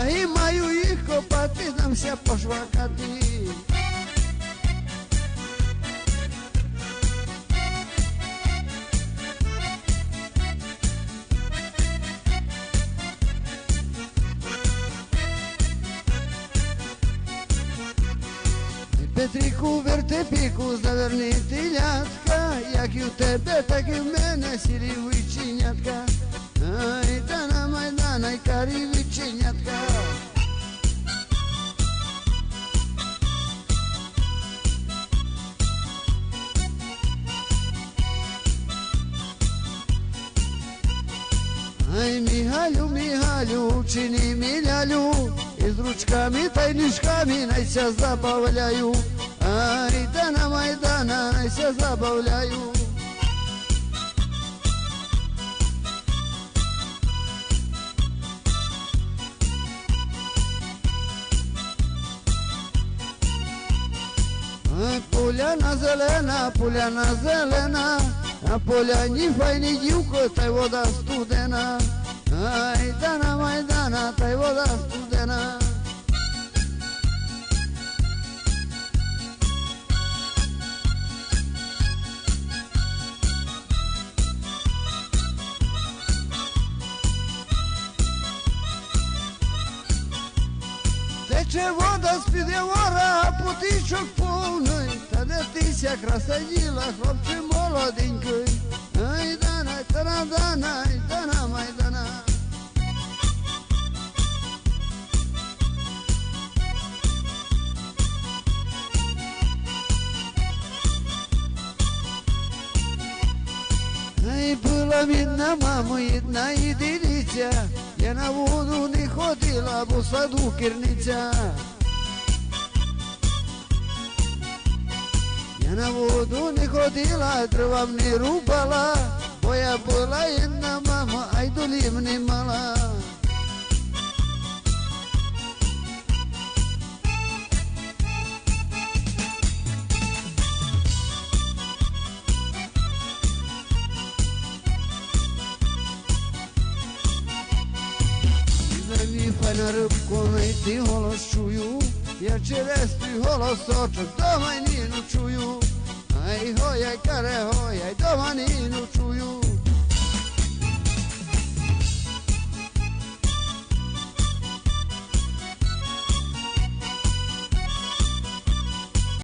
А і маю їх копати, дамся пошвакати. Петріку, вертепіку, заверни телятка, як і в тебе, так і в мене сірі виченятка. Ай, та на майдан, ай, карі виченятка. Ай, мігалю, мігалю, чини мілялю, і з ручками та й ніжками найся забавляю. Ай, та на майдана найся забавляю. Поляна зелена, поляна зелена, а поляні файні дівко, та й вода студена. Ай, та на майдана, та й вода студена. Тече вода з-під явора, а потичок повний, та де тися красаділа, хлопче молоденький. Ай, дана, тана, дана, ай, дана, майдана. Ай, була відна, мамо, єдна єдиниця, يا نعودني خوتي لابو صدو كرنيتا يا نعودني خوتي لا دروام نيروبالا ويا بولا إنما ما أيدولي من مالا prvi fajna rybko i holos čuju Jer čeresti holos očak doma i ninu čuju Aj hojaj kare hojaj doma